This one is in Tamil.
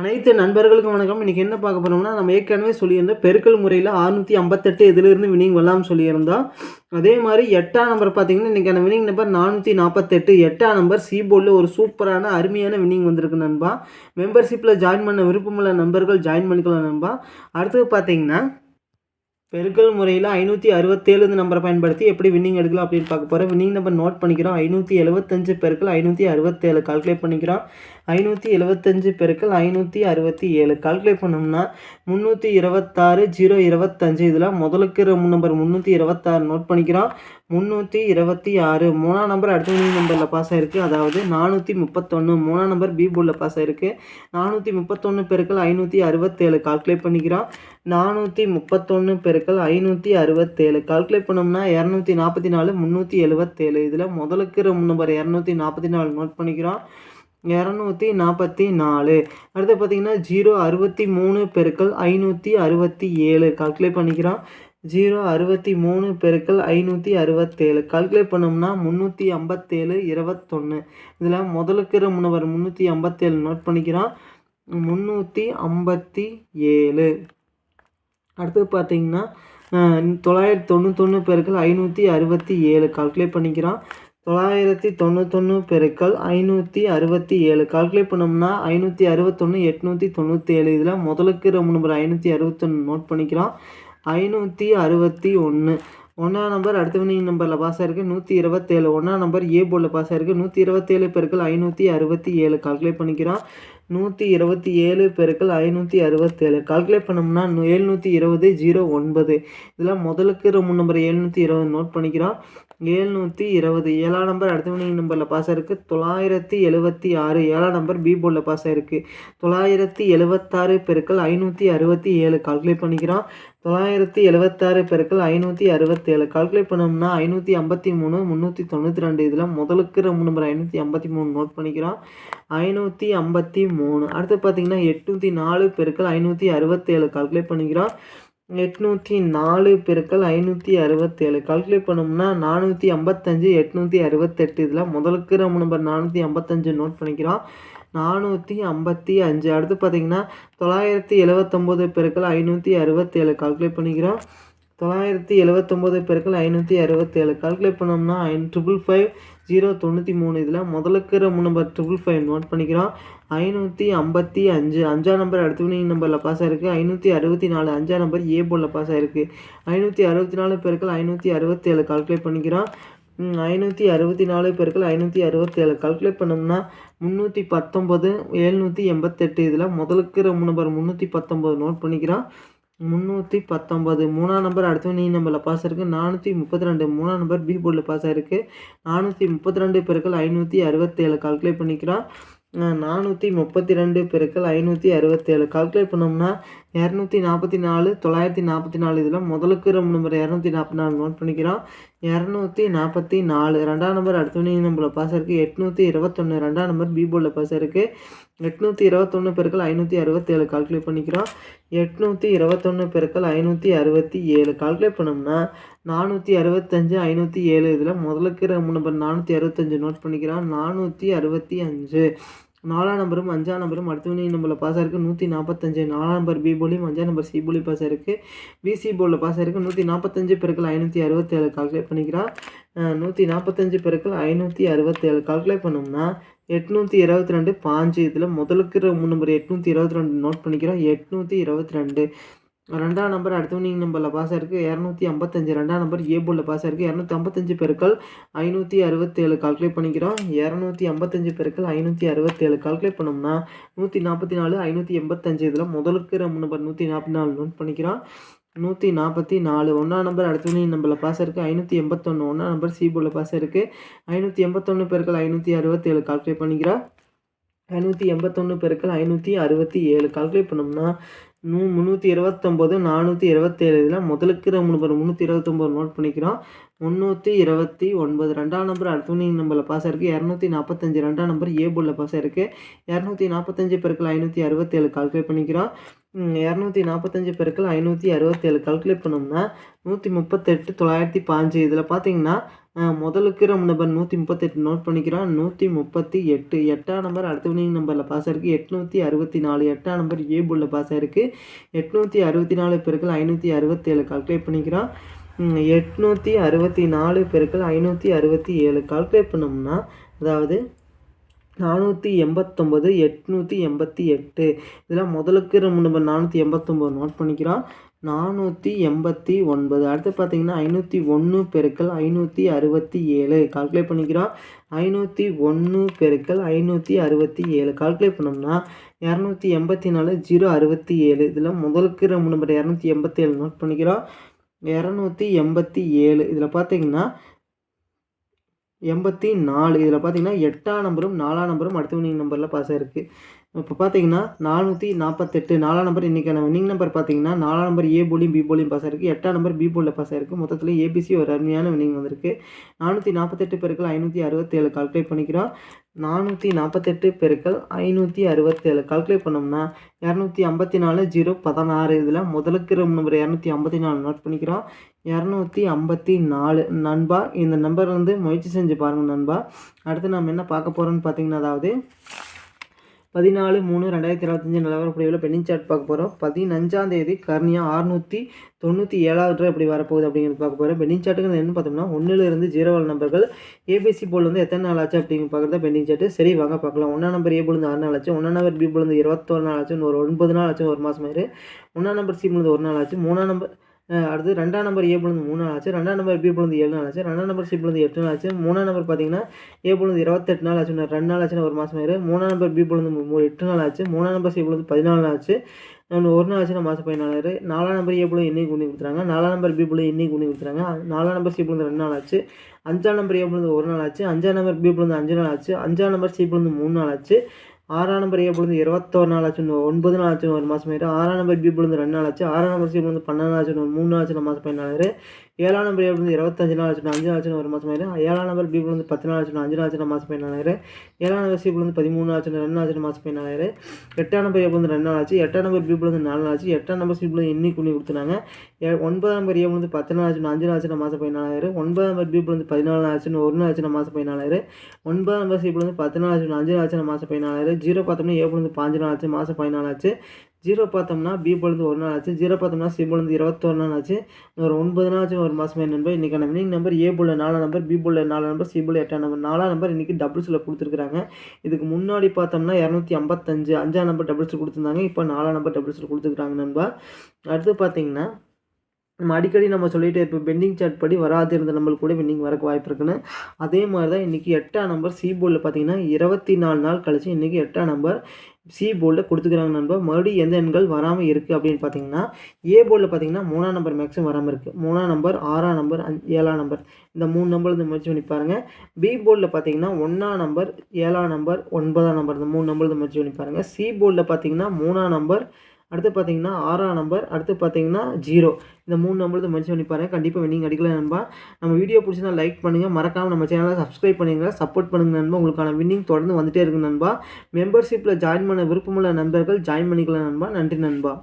அனைத்து நண்பர்களுக்கும் வணக்கம். இன்றைக்கி என்ன பார்க்க போகிறோம்னா நம்ம ஏற்கனவே சொல்லியிருந்தோம் பெருக்கல் முறையில் அறுநூற்றி ஐம்பத்தெட்டு இதிலிருந்து வினிங் வரலாம்னு சொல்லியிருந்தோம் அதே மாதிரி எட்டாம் நம்பர் பார்த்தீங்கன்னா இன்றைக்கான வினிங் நம்பர் நானூற்றி நாற்பத்தெட்டு எட்டாம் நம்பர் சி போர்டில் ஒரு சூப்பரான அருமையான வினிங் வந்திருக்கு நண்பா. மெம்பர்ஷிப்பில் ஜாயின் பண்ண விருப்பமுள்ள நண்பர்கள் ஜாயின் பண்ணிக்கலாம் நண்பா. அடுத்தது பார்த்தீங்கன்னா பெருக்கல் முறையில் ஐநூற்றி அறுபத்தேழு நம்பரை பயன்படுத்தி எப்படி வின்னிங் எடுக்கலாம் அப்படின்னு பார்க்க போகிறோம் வின்னிங் நம்பர் நோட் பண்ணிக்கிறோம். ஐநூற்றி எழுபத்தஞ்சு பெருக்கள் ஐநூற்றி அறுபத்தேழு. கால்குலேட் பண்ணிக்கிறோம். ஐநூற்றி எழுபத்தஞ்சு பெருக்கள் ஐநூற்றி அறுபத்தி ஏழு. கால்குலேட் பண்ணோம்னா முந்நூற்றி இருபத்தாறு ஜீரோ இருபத்தஞ்சு. இதில் முதலுக்கு நம்பர் முந்நூற்றி இருபத்தாறு நோட் பண்ணிக்கிறோம். முந்நூற்றி இருபத்தி ஆறு. மூணாம் நம்பர் அடுத்த வினிங் நம்பரில் பாஸ் ஆகிருக்கு அதாவது நானூற்றி முப்பத்தொன்று மூணாம் நம்பர் பி போர்டில் பாஸ் ஆகிருக்கு நானூற்றி முப்பத்தொன்று பெருக்கள் ஐநூற்றி அறுபத்தேழு. கால்குலேட் பண்ணிக்கிறோம். நானூற்றி முப்பத்தொன்று பெருக்கள் ஐநூற்றி அறுபத்தேழு. கால்குலேட் பண்ணோம்னா இரநூத்தி நாற்பத்தி நாலு முந்நூற்றி எழுபத்தேழு. இதில் முதலுக்கு நம்பர் இரநூத்தி நாற்பத்தி நாலு நோட் பண்ணிக்கிறோம். இரநூத்தி நாற்பத்தி நாலு. அடுத்து பார்த்தீங்கன்னா ஜீரோ அறுபத்தி மூணு பெருக்கள் ஐநூற்றி அறுபத்தி ஏழு. கால்குலேட் பண்ணிக்கிறோம். ஜீரோ அறுபத்தி மூணு பெருக்கள் ஐநூற்றி அறுபத்தேழு. கால்குலேட் பண்ணோம்னா முந்நூற்றி ஐம்பத்தேழு இருபத்தொன்று இதில் முதலுக்கிற முன்னவர் முந்நூற்றி ஐம்பத்தேழு நோட் பண்ணிக்கிறோம். முந்நூற்றி ஐம்பத்தி ஏழு. அடுத்து பார்த்தீங்கன்னா தொள்ளாயிரத்தி தொண்ணூத்தொன்று பெருக்கள் ஐநூற்றி அறுபத்தி ஏழு. கால்குலேட் பண்ணிக்கிறோம். தொள்ளாயிரத்தி தொண்ணூத்தொன்று பெருக்கள் ஐநூற்றி அறுபத்தி ஏழு. கால்குலேட் பண்ணோம்னா ஐநூற்றி அறுபத்தொன்று எட்நூற்றி தொண்ணூற்றி ஏழு. இதில் முதலுக்கு ரொம்ப நம்பர் ஐநூற்றி அறுபத்தொன்று நோட் பண்ணிக்கிறோம். ஐநூற்றி அறுபத்தி ஒன்று ஒன்றாம் நம்பர் அடுத்த வினிங் நம்பரில் பாஸ் ஆயிருக்கு நூற்றி இருபத்தேழு. ஒன்றாம் நம்பர் ஏ போர்டில் பாஸ் ஆயிருக்கு நூற்றி இருபத்தேழு பெருக்கள் ஐநூற்றி அறுபத்தி ஏழு. கால்குலேட் பண்ணிக்கிறோம். நூற்றி இருபத்தி ஏழு பெருக்கள் ஐநூற்றி அறுபத்தேழு. கால்குலேட் பண்ணோம்னா எழுநூற்றி இருபது ஜீரோ ஒன்பது. இதில் முதலுக்கு ரொம்ப நம்பர் எழுநூற்றி இருபது நோட் பண்ணிக்கிறோம். ஏழ்நூற்றி இருபது ஏழாம் நம்பர் அடுத்த நம்பரில் பாஸ் ஆயிருக்கு. தொள்ளாயிரத்தி எழுபத்தி ஆறு ஏழாம் நம்பர் பி போர்டில் பாஸ் ஆயிருக்கு. தொள்ளாயிரத்தி எழுபத்தாறு பெருக்கள் ஐநூற்றி அறுபத்தி ஏழு. கால்குலேட் பண்ணிக்கிறோம். தொள்ளாயிரத்தி எழுபத்தாறு பெருக்கள் ஐநூற்றி அறுபத்தேழு. கால்குலேட் பண்ணோம்னா ஐநூற்றி ஐம்பத்தி மூணு முந்நூற்றி தொண்ணூற்றி ரெண்டு. இதில் முதலுக்கு ரொம்ப நம்பர் ஐநூற்றி ஐம்பத்தி மூணு நோட் பண்ணிக்கிறோம். ஐநூற்றி ஐம்பத்தி மூணு. அடுத்து பார்த்தீங்கன்னா எட்நூற்றி நாலு பெருக்கள் ஐநூற்றி அறுபத்தேழு. கால்குலேட் பண்ணிக்கிறோம். எட்நூற்றி நாலு பெருக்கள் ஐநூற்றி அறுபத்தேழு. கால்குலேட் பண்ணோம்னா நானூற்றி ஐம்பத்தஞ்சு எட்நூற்றி அறுபத்தெட்டு. இதில் முதலுக்கு நம்ம நம்பர் நானூற்றி ஐம்பத்தஞ்சு நோட் பண்ணிக்கிறோம். நானூற்றி ஐம்பத்தி அஞ்சு. அடுத்து பார்த்தீங்கன்னா தொள்ளாயிரத்தி எழுபத்தொம்போது பெருக்கள் ஐநூற்றி அறுபத்தேழு. கால்குலேட் பண்ணிக்கிறோம். தொள்ளாயிரத்தி எழுவத்தொம்போது பேருக்கள் ஐநூற்றி அறுபத்தேழு. கால்குலேட் பண்ணோம்னா ஐன் ட்ரிபிள் ஃபைவ் ஜீரோ தொண்ணூற்றி மூணு. இதில் முதலுக்கு நம்பர் ட்ரிபிள் ஃபைவ் நோட் பண்ணிக்கிறோம். ஐநூற்றி ஐம்பத்தி அஞ்சு. அஞ்சாம் நம்பர் அடுத்த வினிங் நம்பரில் பாஸ் ஆயிருக்கு. ஐநூற்றி அறுபத்தி நாலு. அஞ்சாம் நம்பர் ஏ போலில் பாஸ் ஆயிருக்கு. ஐநூற்றி அறுபத்தி நாலு பேருக்கள் ஐநூற்றி அறுபத்தேழு. கால்குலேட் பண்ணிக்கிறோம். ஐநூற்றி அறுபத்தி நாலு பேருக்கள் ஐநூற்றி அறுபத்தேழு. கால்குலேட் பண்ணோம்னா முந்நூற்றி பத்தொம்பது எழுநூற்றி எண்பத்தெட்டு. இதில் முதலுக்கு நம்பர் முந்நூற்றி பத்தொம்பது நோட் பண்ணிக்கிறோம். முந்நூற்றி பத்தொம்பது மூணாம் நம்பர் அடுத்து நீ நம்பரில் பாஸ் இருக்குது நானூற்றி முப்பத்தி ரெண்டு. மூணாம் நம்பர் பி போர்டில் பாஸ் ஆகிருக்கு நானூற்றி முப்பத்தி ரெண்டு பெருக்கள் ஐநூற்றி அறுபத்தேழு. கால்குலேட் பண்ணிக்கிறோம் நானூற்றி முப்பத்தி ரெண்டு பெருக்கள் ஐநூற்றி அறுபத்தேழு. கால்குலேட் பண்ணோம்னா இரநூத்தி நாற்பத்தி நாலு தொள்ளாயிரத்தி நாற்பத்தி நாலு இதில் முதலுக்கு ரொம்ப நம்பர் இரநூத்தி நாற்பத்தி நாலு நோட் பண்ணிக்கிறோம். இரநூத்தி நாற்பத்தி நாலு ரெண்டாம் நம்பர் அடுத்த நம்பரில் பாஸ் இருக்குது எட்நூற்றி இருபத்தொன்று ரெண்டாம் நம்பர் பி போர்டில் பாஸ் இருக்குது எட்நூற்றி இருபத்தொன்று பெருக்கள் ஐநூற்றி அறுபத்தேழு கால்குலேட் பண்ணிக்கிறோம். எட்நூற்றி இருபத்தொன்று பெருக்கள் ஐநூற்றி அறுபத்தி ஏழு கால்குலேட் பண்ணோம்னா நானூற்றி அறுபத்தஞ்சு ஐநூற்றி ஏழு இதில் முதலுக்கு நம்பர் நானூற்றி அறுபத்தஞ்சு நோட் பண்ணிக்கிறோம். நானூற்றி அறுபத்தி அஞ்சு. நாலாம் நம்பரும் அஞ்சாம் நம்பரும் அடுத்த வினிங் நம்பரில் பாஸ் ஆயிருக்கு நூற்றி நாற்பத்தஞ்சு நாலாம் நம்பர் பி போலியும் அஞ்சாம் நம்பர் சி போலி பாஸ் ஆயிருக்கு பிசி போலில் பாஸ் ஆயிருக்கு நூற்றி நாற்பத்தஞ்சு பெருக்கள் ஐநூற்றி அறுபத்தேழு கால்குலேட் பண்ணிக்கிறான் நூற்றி நாற்பத்தஞ்சு பெருக்கள் ஐநூற்றி அறுபத்தேழு கால்குலேட் பண்ணோம்னா எட்நூற்றி இருபத்தி ரெண்டு பாஞ்சு. இதில் முதலுக்கு நம்பர் எட்நூற்றி இருபத்தி ரெண்டு நோட் பண்ணிக்கிறோம். எட்நூற்றி இருபத்தி ரெண்டு. ரெண்டாம் நம்பர் அடுத்தவனிங் நம்பரில் பாஸ் ஆயிருக்கு. இரநூத்தி ஐம்பத்தஞ்சு. ரெண்டாம் நம்பர் ஏ பாஸ் ஆயிருக்கு. இரநூத்தி ஐம்பத்தஞ்சு பெருக்கள் ஐநூற்றி அறுபத்தேழு. கால்குலேட் பண்ணிக்கிறோம். இரநூத்தி ஐம்பத்தஞ்சு பெருக்கள் ஐநூற்றி அறுபத்தேழு. கால்குலேட் பண்ணோம்னா நூற்றி நாற்பத்தி நாலு ஐநூற்றி எண்பத்தஞ்சு. இதில் முதலுக்கு நம்பர் நூற்றி நாற்பத்தி நாலு நோட் பண்ணிக்கிறோம். நூற்றி நாற்பத்தி நாலு ஒன்றாம் நம்பர் அடுத்தவனிங் நம்பரில் பாஸ் இருக்குது ஐநூற்றி எண்பத்தொன்று ஒன்றாம் நம்பர் சி பாஸ் இருக்குது ஐநூற்றி எண்பத்தொன்று பெருக்கள் ஐநூற்றி அறுபத்தேழு. கால்குலேட் பண்ணிக்கிறோம். ஐநூற்றி எண்பத்தொன்று பெருக்கள் ஐநூற்றி அறுபத்தி ஏழு. கால்குலேட் பண்ணோம்னா நூ முந்நூற்றி இருபத்தொம்போது நானூற்றி இருபத்தேழு இதில் முதலுக்கு நம்ம முந்நூற்றி இருபத்தொம்போது நோட் பண்ணிக்கிறோம். முந்நூற்றி இருபத்தி ஒன்பது. ரெண்டாம் நம்பர் அடுத்த நம்பரில் பாஸ் ஆயிருக்கு. இரநூத்தி நாற்பத்தஞ்சு ரெண்டாம் நம்பர் ஏ போர்டில் பாஸ் ஆயிருக்கு. இரநூத்தி நாற்பத்தஞ்சு பெருக்கள் ஐநூற்றி அறுபத்தேழு கால்குலேட் பண்ணிக்கிறோம். இரநூத்தி நாற்பத்தஞ்சு பெருக்கள் ஐநூற்றி அறுபத்தேழு கால்குலேட் பண்ணோம்னா நூற்றி முப்பத்தெட்டு தொள்ளாயிரத்தி பாஞ்சு இதில் பார்த்தீங்கன்னா முதலுக்கு நம்ம நம்பர் நூற்றி முப்பத்தெட்டு நோட் பண்ணிக்கிறோம். நூற்றி முப்பத்தி எட்டு. எட்டாம் நம்பர் அடுத்த வினிங் நம்பரில் பாஸ் ஆயிருக்கு. எட்நூற்றி அறுபத்தி நாலு. எட்டாம் நம்பர் ஏ போர்டில் பாஸ் ஆயிருக்கு. எட்நூற்றி அறுபத்தி நாலு பெருக்கள் ஐநூற்றி அறுபத்தேழு கால்குலேட் பண்ணிக்கிறோம். எட்நூற்றி அறுபத்தி நாலு பெருக்கள் ஐநூற்றி அறுபத்தி ஏழு. கால்குலேட் பண்ணோம்னா அதாவது நானூற்றி எண்பத்தொம்பது எட்நூற்றி எண்பத்தி எட்டு. இதெல்லாம் முதலுக்கு நம்ம நானூற்றி எண்பத்தொம்போது நோட் பண்ணிக்கிறோம். நானூற்றி எண்பத்தி ஒன்பது. அடுத்து பார்த்தீங்கன்னா ஐநூற்றி ஒன்று பெருக்கள் ஐநூற்றி அறுபத்தி ஏழு. கால்குலேட் பண்ணிக்கிறோம். ஐநூற்றி ஒன்று பெருக்கள் ஐநூற்றி அறுபத்தி ஏழு. கால்குலேட் பண்ணோம்னா இரநூத்தி எண்பத்தி நாலு ஜீரோ அறுபத்தி ஏழு. இதில் முதலுக்கு நம்ம நம்பர் இரநூத்தி எண்பத்தி ஏழு நோட் பண்ணிக்கிறோம். இரநூத்தி எண்பத்தி ஏழு. இதில் பார்த்தீங்கன்னா எண்பத்தி நாலு. இதில் பார்த்தீங்கன்னா எட்டாம் நம்பரும் நாலாம் நம்பரும் அடுத்த வினிங் நம்பரில் பாஸ் ஆயிருக்கு. இப்போ பார்த்தீங்கன்னா நானூற்றி நாற்பத்தெட்டு நாலாம் நம்பர் இன்றைக்கான வின்னிங் நம்பர் பார்த்தீங்கன்னா நாலாம் நம்பர் ஏ போலியும் பி போலியும் பாஸ் ஆயிருக்கு. எட்டாம் நம்பர் பி போலில் பாஸ் ஆயிருக்கு. மொத்தத்தில் ஏபிசி ஒரு அருமையான வினிங் வந்திருக்கு. நானூற்றி நாற்பத்தெட்டு பெருக்கள் ஐநூற்றி அறுபத்தேழு கால்குலேட் பண்ணிக்கிறோம். நானூற்றி நாற்பத்தெட்டு பெருக்கள் ஐநூற்றி அறுபத்தேழு கால்குலேட் பண்ணோம்னா இரநூத்தி ஐம்பத்தி நாலு ஜீரோ பதினாறு. இதில் முதலுக்கு நம்பர் இரநூத்தி ஐம்பத்தி நாலு நோட் பண்ணிக்கிறோம். இரநூத்தி ஐம்பத்தி நாலு நண்பா இந்த நம்பர் வந்து முயற்சி செஞ்சு பாருங்கள் நண்பா. அடுத்து நம்ம என்ன பார்க்க போகிறோம்னு பார்த்தீங்கன்னா அதாவது பதினாலு மூணு ரெண்டாயிரத்தி இருபத்தஞ்சி நிலவரப்படியில் பெண்ணிங் சார்ட் பார்க்க போகிறோம் பதினஞ்சாம் தேதி கர்னியா ஆறுநூற்றி தொண்ணூற்றி ஏழாவது ரூபா எப்படி வரப்போகுது அப்படிங்கிறது பார்க்க போகிறோம் பெண்டிங் சார்ட்டுங்கிறது என்ன பார்த்தோம்னா ஒன்றிலிருந்து ஜீரோ நம்பர்கள். ஏபிசி போல் வந்து எத்தனை நாள் ஆச்சு அப்படிங்கிற பார்க்குறதா பெண்டிங் சார்ட்டு. சரி வாங்க பார்க்கலாம். ஒன்றா நம்பர் ஏ போல் ஆறு நாள் ஆச்சு. ஒன்றா நம்பர் பி போல் இருபத்தொரு நாள் ஆச்சு. ஒரு ஒன்பது நாள் ஆச்சு ஒரு மாதம் ஆயிரு. ஒன்றாம் நம்பர் சி போல் ஒரு நாள் ஆச்சு. மூணாம் நம்பர் அடுத்து ரெண்டாம் நம்பர் ஏ புலந்து மூணு நாள் ஆச்சு. ரெண்டாம் நம்பர் பி புலந்து ஏழு நாள் ஆச்சு. ரெண்டாம் நம்பர் சி புலந்து எட்டு நாள் ஆச்சு. மூணாம் நம்பர் பார்த்தீங்கன்னா ஏ புலந்து இருபத்தெட்டு நாள் ஆச்சு ரெண்டு நாள் ஆச்சுன்னா ஒரு மாதம் ஆயிரு மூணாம் நம்பர் பி புலந்து எட்டு நாள் ஆச்சு. மூணாம் நம்பர் சி புலந்து பதினாலு நாள் ஆச்சு. ஒரு நாள் ஆச்சுன்னா மாதம் பதினாலாயிரு நாலாம் நம்பர் ஏ பொழுது இன்னைக்கு கொண்டு கொடுத்துறாங்க நாலாம் நம்பர் பி பொழுது இன்னைக்கு கொண்டு கொடுத்துறாங்க நாலாம் நம்பர் சி பொழுது ரெண்டு நாள் ஆச்சு. அஞ்சாம் நம்பர் ஏ பொழுது ஒரு நாள் ஆச்சு. அஞ்சாம் நம்பர் பி பொழுது அஞ்சு நாள் ஆச்சு. அஞ்சாம் நம்பர் சி பொழுது மூணு நாள் ஆச்சு. ஆறாம் நம்பர் ஏ பொழுது இருபத்தோரு நாள் ஆச்சு ஒன்பது நாள் ஆச்சு ஒரு மாதம் ஆயிடும் ஆறாம் நம்பர் பி பொழுது ரெண்டு நாள் ஆச்சு ஆறாம் நம்பர் சி பொழுது பன்னெண்டு நாள் ஆச்சு மூணு நாள் ஆச்சு மாதம் பதினாலு. ஏழாம் நம்பர் எப்படி வந்து இருபத்தஞ்சு நாள் ஆச்சு அஞ்சு நாள் ஒரு மாதம் ஆயிரு ஏழாம் நம்பர் பி வந்து பத்து நாள் ஆச்சு அஞ்சு நாள் ஆச்சு மாதம் பதினாலாயிரு ஏழாம் நம்பர் சி வந்து பதிமூணு ஆச்சு ரெண்டு நாள் ஆச்சு மாதம் பதினாலாயிரு எட்டாம் நம்பர் எப்படி வந்து ரெண்டு நாள் ஆச்சு எட்டாம் நம்பர் பி வந்து நாலு நாள் ஆச்சு எட்டாம் நம்பர் சி வந்து இன்னைக்கு பண்ணி கொடுத்துனாங்க ஒன்பதாம் நம்பர் ஏ வந்து பத்து நாள் ஆச்சு அஞ்சு நாள் ஆச்சு மாதம் பதினாலாயிரம் ஒன்பதாம் நம்பர் பி வந்து பதினாலு நாள் ஆச்சு ஒரு நாள் ஆச்சு மாதம் பதினாலாயிரம் ஒன்பதாம் நம்பர் சி வந்து பத்து நாள் ஆச்சு அஞ்சு நாள் ஆச்சு மாதம் பதினாலாயிரம் ஜீரோ பார்த்தோம்னா ஏ வந்து பாஞ்சு நாள் ஆச்சு மாதம் பதினாலு ஆச்சு ஜீரோ பார்த்தோம்னா பி பொழுது ஒரு நாள் ஆச்சு. ஜீரோ பார்த்தோம்னா சி பொழுது இருபத்தொரு நாள் ஆச்சு. ஒரு ஒன்பது நாள் ஆச்சு ஒரு மாதம் நண்பர். இன்றைக்கான வினிங் நம்பர் ஏ புள்ள நாலாம் நம்பர் பி புள்ள நாலு நம்பர் சி புள்ள எட்டாம் நம்பர் நாலாம் நம்பர் இன்றைக்கி டபுள்ஸில் கொடுத்துருக்காங்க இதுக்கு முன்னாடி பார்த்தோம்னா இரநூத்தி ஐம்பத்தஞ்சு அஞ்சாம் நம்பர் டபுள்ஸில் கொடுத்துருந்தாங்க. இப்போ நாலாம் நம்பர் டபுள்ஸில் கொடுத்துருக்காங்க நண்பா. அடுத்து பார்த்தீங்கன்னா நம்ம அடிக்கடி நம்ம சொல்லிகிட்டே இருப்போம் பெண்டிங் சார்ட் படி வராது இருந்த நம்மளுக்கு கூட பெண்டிங் வரக்கு வாய்ப்பு இருக்குன்னு. அதே மாதிரி தான் இன்றைக்கி எட்டாம் நம்பர் சி போர்டில் பார்த்தீங்கன்னா இருபத்தி நாலு நாள் கழிச்சு இன்றைக்கி எட்டாம் நம்பர் சி போர்டில் கொடுத்துக்கிறாங்க நண்பா. மறுபடியும் எந்த எண்கள் வராமல் இருக்குது அப்படின்னு பார்த்தீங்கன்னா ஏ போர்டில் பார்த்தீங்கன்னா மூணாம் நம்பர் மேக்ஸிமம் வராமல் இருக்குது மூணாம் நம்பர் ஆறாம் நம்பர் ஏழாம் நம்பர் இந்த மூணு நம்பர் வந்து முயற்சி பண்ணி பாருங்கள் பி போர்டில் பார்த்தீங்கன்னா ஒன்றாம் நம்பர் ஏழாம் நம்பர் ஒன்பதாம் நம்பர் இந்த மூணு நம்பர் வந்து முயற்சி பண்ணி பாருங்கள் சி போர்டில் பார்த்தீங்கன்னா மூணாம் நம்பர் அடுத்து பார்த்தீங்கன்னா ஆறாம் நம்பர் அடுத்து பார்த்தீங்கன்னா ஜீரோ இந்த மூணு நம்பர் மென்ஷன் பண்ணி பாருங்கள் கண்டிப்பாக வின்னிங் அடிக்கலாம் நண்பா. நம்ம வீடியோ பிடிச்சிருந்தா லைக் பண்ணுங்கள் மறக்காமல் நம்ம சேனலை சப்ஸ்கிரைப் பண்ணுங்க. சப்போர்ட் பண்ணுங்க நண்பா. உங்களுக்கான வின்னிங் தொடர்ந்து வந்துட்டே இருக்கு நண்பா. மெம்பர்ஷிப்பில் ஜாயின் பண்ண விருப்பமுள்ள நண்பர்கள் ஜாயின் பண்ணிக்கலாம் நண்பா. நன்றி நண்பா.